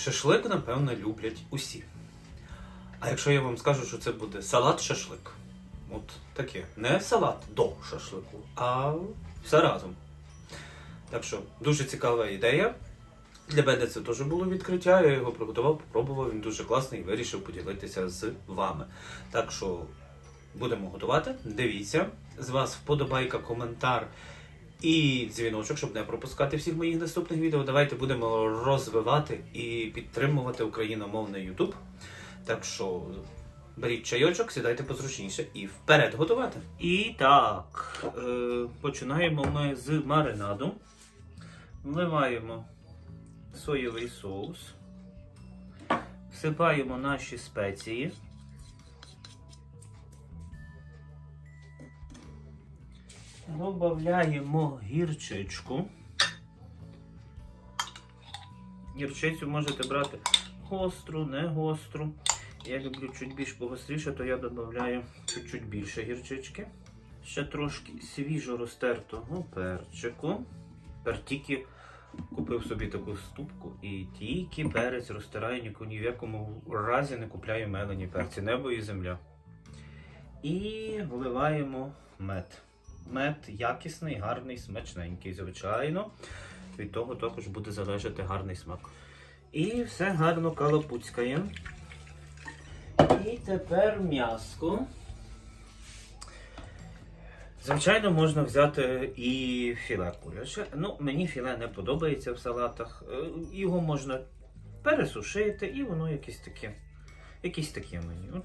шашлик, напевно, люблять усі. А якщо я вам скажу, що це буде салат-шашлик, от таке, не салат до шашлику, а все разом. Так що дуже цікава ідея. Для мене це теж було відкриття. Я його приготував, попробував. Він дуже класний і вирішив поділитися з вами. Так що будемо готувати. Дивіться. З вас вподобайка, коментар і дзвіночок, щоб не пропускати всіх моїх наступних відео. Давайте будемо розвивати і підтримувати україномовний YouTube. Так що беріть чайочок, сідайте позручніше і вперед готувати. І так, е, починаємо ми з маринаду. Вливаємо соєвий соус. Всипаємо наші спеції. Добавляємо гірчичку. Гірчицю можете брати гостру, не гостру. Я люблю чуть більш погостріше, то я додаю чуть-чуть більше гірчички. Ще трошки свіжо розтертого перчику. Тільки купив собі таку ступку і тільки перець розтираю, ні в якому разі не купляю мелені перці, небо і земля. І вливаємо мед. Мед якісний, гарний, смачненький, звичайно. Від того також буде залежати гарний смак. І все гарно калапуцькає. І тепер м'яско. Звичайно, можна взяти і філе куряче. Ну, мені філе не подобається в салатах. Е, Його можна пересушити, і воно якесь таке. Якесь таке мені.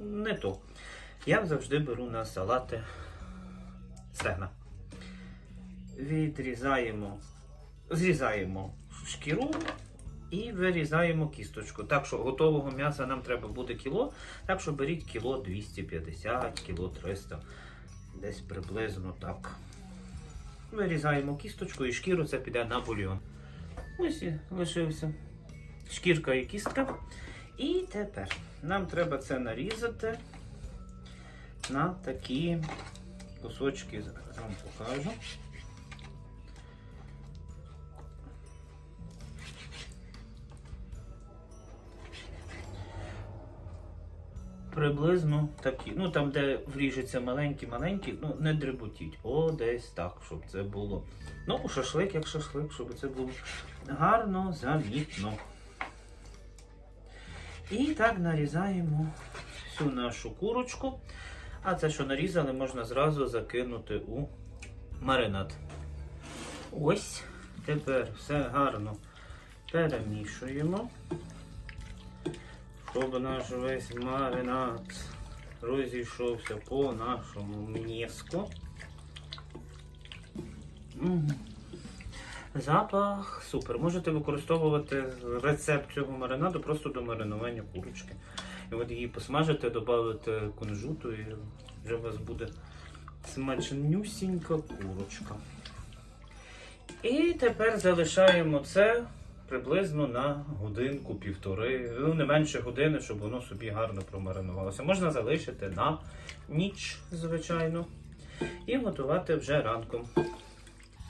Не то. Я завжди беру на салати стегна. Відрізаємо, зрізаємо шкіру і вирізаємо кісточку. Так що готового м'яса нам треба буде кіло. Так що беріть кіло 250, кіло 300, десь приблизно так. Вирізаємо кісточку і шкіру це піде на бульйон. Ось і лишився. Шкірка і кістка. І тепер нам треба це нарізати на такі кусочки. Вам покажу. Приблизно такі. Ну там, де вріжеться маленькі-маленькі, ну не дребутіть. О, десь так, щоб це було. Ну, шашлик як шашлик, щоб це було гарно, замітно. І так нарізаємо всю нашу курочку. А це, що нарізали, можна зразу закинути у маринад. Ось. Тепер все гарно перемішуємо, щоб наш весь маринад розійшовся по нашому м'єску. Мгм. Запах супер. Можете використовувати рецепт цього маринаду просто до маринування курочки. І от її посмажите, додати кунжуту, і вже у вас буде смачнюсінька курочка. І тепер залишаємо це приблизно на годинку-півтори, ну не менше години, щоб воно собі гарно промаринувалося. Можна залишити на ніч, звичайно, і готувати вже ранком.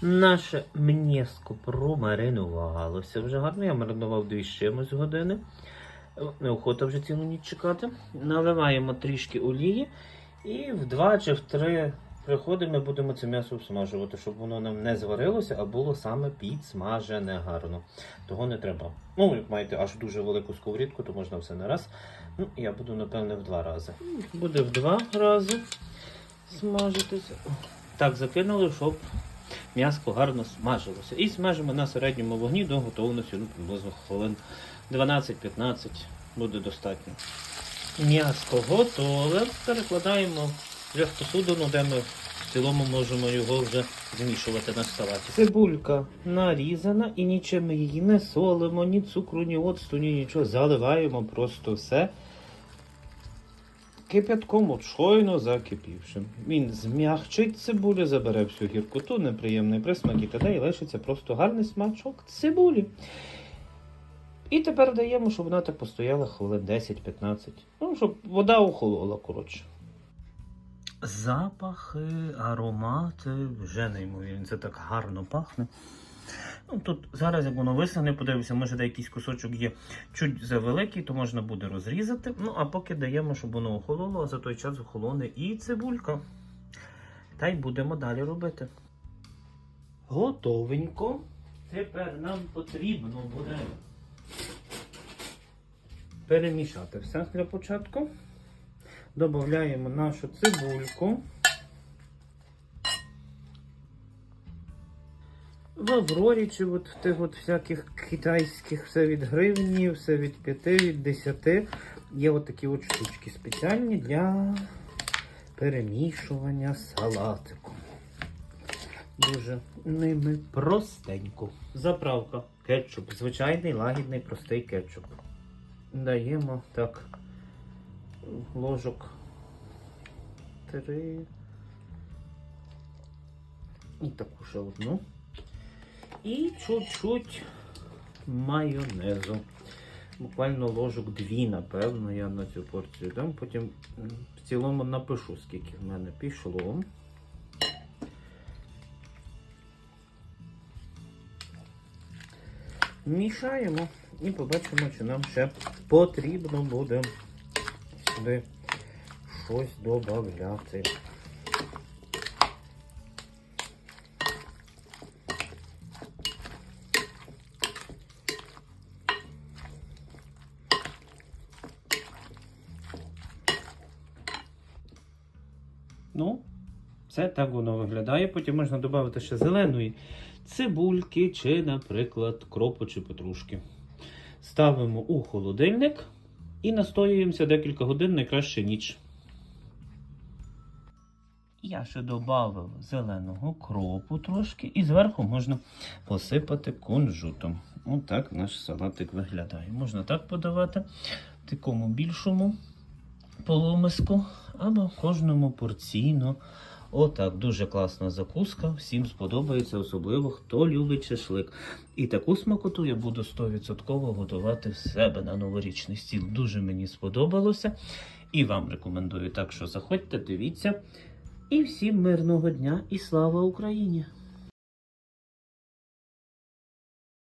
Наше м'єско промаринувалося вже гарно. Я маринував дві з години. Неохота вже цілу ніч чекати. Наливаємо трішки олії і в два чи в три приходи ми будемо це м'ясо всмажувати, щоб воно нам не зварилося, а було саме підсмажене гарно. Того не треба. Ну, як маєте аж дуже велику сковорідку, то можна все на раз. Ну, я буду, напевне, в два рази. Буде в два рази смажитися. Так, закинули, щоб м'яско гарно смажилося. І смажимо на середньому вогні до готовності, ну, приблизно хвилин 12-15 буде достатньо. М'яско готове. Перекладаємо вже в посудину, де ми в цілому можемо його вже змішувати на салаті. Цибулька нарізана і нічим її не солимо, ні цукру, ні оцту, ні нічого. Заливаємо просто все кипятком, от щойно закипівшим. Він зм'ягчить цибулю, забере всю гіркоту, неприємний присмак і тоді і лишиться просто гарний смачок цибулі. І тепер даємо, щоб вона так постояла хвилин 10-15. Ну, щоб вода охолола, коротше. Запахи, аромати вже неймовірні. Це так гарно пахне. Ну, тут зараз, як воно висохне, подивимося, може де якийсь кусочок є чуть завеликий, то можна буде розрізати. Ну, а поки даємо, щоб воно охололо, а за той час охолоне і цибулька. Та й будемо далі робити. Готовенько. Тепер нам потрібно буде перемішати все для початку. Додаємо нашу цибульку. В Аврорі чи от в тих от всяких китайських, все від гривні, все від 5, від 10. Є от такі от штучки спеціальні для перемішування салатику. Дуже ними простенько. Заправка. Кетчуп. Звичайний лагідний простий кетчуп. Даємо так ложок три. І таку ще одну. І чуть-чуть майонезу. Буквально ложок дві, напевно, я на цю порцію дам. Потім в цілому напишу, скільки в мене пішло. Мішаємо і побачимо, чи нам ще потрібно буде сюди щось додати. Ну, це так воно виглядає. Потім можна додати ще зеленої цибульки чи, наприклад, кропу чи петрушки. Ставимо у холодильник і настоюємося декілька годин, найкраще ніч. Я ще додав зеленого кропу трошки, і зверху можна посипати кунжутом. Отак наш салатик виглядає. Можна так подавати такому більшому полумиску або кожному порційно. Отак, дуже класна закуска. Всім сподобається, особливо хто любить шашлик. І таку смакоту я буду 100% готувати в себе на новорічний стіл. Дуже мені сподобалося. І вам рекомендую. Так що заходьте, дивіться. І всім мирного дня і слава Україні!